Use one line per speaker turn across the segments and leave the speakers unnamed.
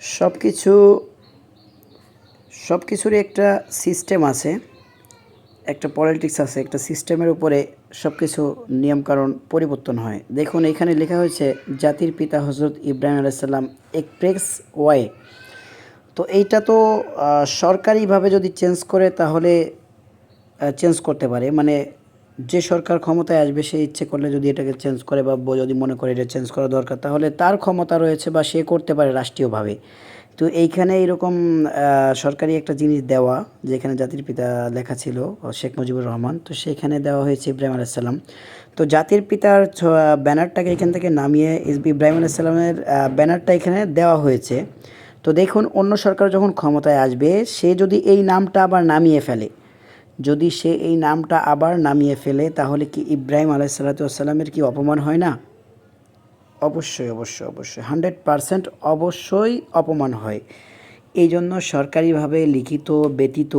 সব কিছু সব কিছুরই একটা সিস্টেম আছে, একটা পলিটিক্স আছে, একটা সিস্টেমের উপরে সব কিছু নিয়মকানুন পরিবর্তন হয়। দেখুন, এখানে লেখা হয়েছে, জাতির পিতা হজরত ইব্রাহিম আলাইসাল্লাম এক্সপ্রেস ওয়ে তো এইটা তো সরকারিভাবে যদি চেঞ্জ করে, তাহলে চেঞ্জ করতে পারে। মানে যে সরকার ক্ষমতায় আসবে, সে ইচ্ছে করলে যদি এটাকে চেঞ্জ করে বা যদি মনে করে এটা চেঞ্জ করা দরকার, তাহলে তার ক্ষমতা রয়েছে বা সে করতে পারে রাষ্ট্রীয়ভাবে। তো এইখানে এরকম সরকারি একটা জিনিস দেওয়া, যেখানে জাতির পিতা লেখা ছিল, শেখ মুজিবুর রহমান, তো সেখানে দেওয়া হয়েছে ইব্রাহিম আলাইসাল্লাম তো জাতির পিতার ব্যানারটাকে এখান থেকে নামিয়ে ইব্রাহিম আলাইসাল্লামের ব্যানারটা এখানে দেওয়া হয়েছে। তো দেখুন, অন্য সরকার যখন ক্ষমতায় আসবে, সে যদি এই নামটা আবার নামিয়ে ফেলে যদি সে এই নামটা আবার নামিয়ে ফেলে, তাহলে কি ইব্রাহিম আলাইসাল্লাতামের কি অপমান হয় না? অবশ্যই অবশ্যই অবশ্যই। হান্ড্রেড পারসেন্ট অবশ্যই অপমান হয়। এই জন্য সরকারিভাবে লিখিত, ব্যতীত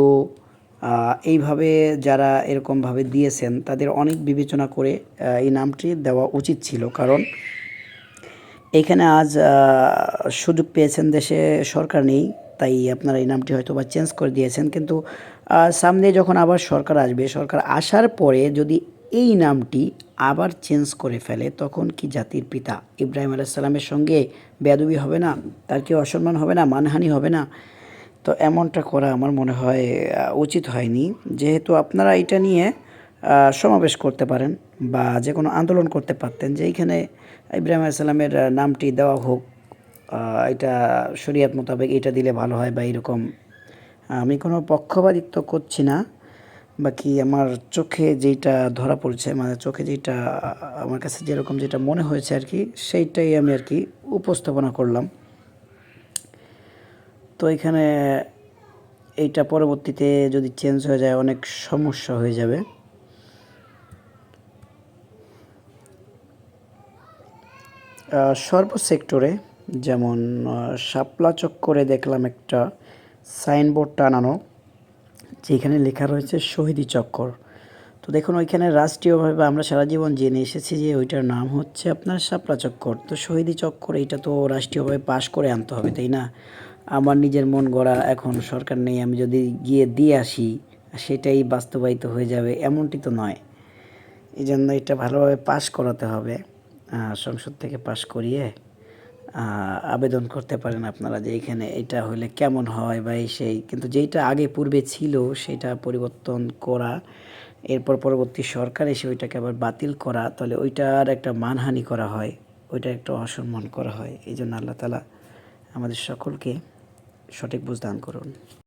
এইভাবে যারা এরকমভাবে দিয়েছেন, তাদের অনেক বিবেচনা করে এই নামটি দেওয়া উচিত ছিল। কারণ এখানে আজ সুযোগ পেয়েছেন দেশে সরকার নেই, তাই আপনারা এই নামটি হয়তো বা চেঞ্জ করে দিয়েছেন। কিন্তু সামনে যখন আবার সরকার আসবে, সরকার আসার পরে যদি এই নামটি আবার চেঞ্জ করে ফেলে, তখন কি জাতির পিতা ইব্রাহিম আলাইসাল্লামের সঙ্গে বেদবি হবে না? তার কি অসম্মান হবে না? মানহানি হবে না? তো এমনটা করা আমার মনে হয় উচিত হয়নি। যেহেতু আপনারা এটা নিয়ে সমাবেশ করতে পারেন বা যে কোনো আন্দোলন করতে পারতেন, যে এইখানে ইব্রাহিম আলাইসাল্লামের নামটি দেওয়া হোক এটা শরিয়াত মোতাবেক এটা দিলে ভালো হয় বা এরকম আমি কোনো পক্ষপাতিত্ব করছি না, বাকি আমার চোখে যেটা ধরা পড়ছে মানে চোখে যেটা আমার কাছে যেরকম যেটা মনে হয়েছে আর কি, সেইটাই আমি আর কি উপস্থাপনা করলাম। তো এখানে এইটা পরবর্তীতে যদি চেঞ্জ হয়ে যায়, অনেক সমস্যা হয়ে যাবে। সর্ব সেক্টরে যেমন শাপলা চক্করে দেখলাম একটা সাইনবোর্ড টানানো, যেখানে লেখা রয়েছে শহীদি চক্কর। তো দেখুন, ওইখানে রাষ্ট্রীয়ভাবে আমরা সারা জীবন জেনে এসেছি যে ওইটার নাম হচ্ছে আপনার শাপলা চক্কর। তো শহীদি চক্কর, এইটা তো রাষ্ট্রীয়ভাবে পাশ করে আনতে হবে, তাই না? আমার নিজের মন গড়া এখন সরকার নেই, আমি যদি গিয়ে দিয়ে আসি, সেটাই বাস্তবায়িত হয়ে যাবে, এমনটি তো নয়। এই জন্য এটা ভালোভাবে পাশ করাতে হবে সংসদ থেকে পাশ করিয়ে আবেদন করতে পারেন আপনারা যে এখানে এটা হলে কেমন হয় বা এই সেই। কিন্তু যেটা আগে পূর্বে ছিল সেটা পরিবর্তন করা, এরপর পরবর্তী সরকার এসে ওইটাকে আবার বাতিল করা, তাহলে ওইটার একটা মানহানি করা হয় ওইটা একটা অসম্মান করা হয়। এই জন্য আল্লাহ তালা আমাদের সকলকে সঠিক বুঝদান করুন।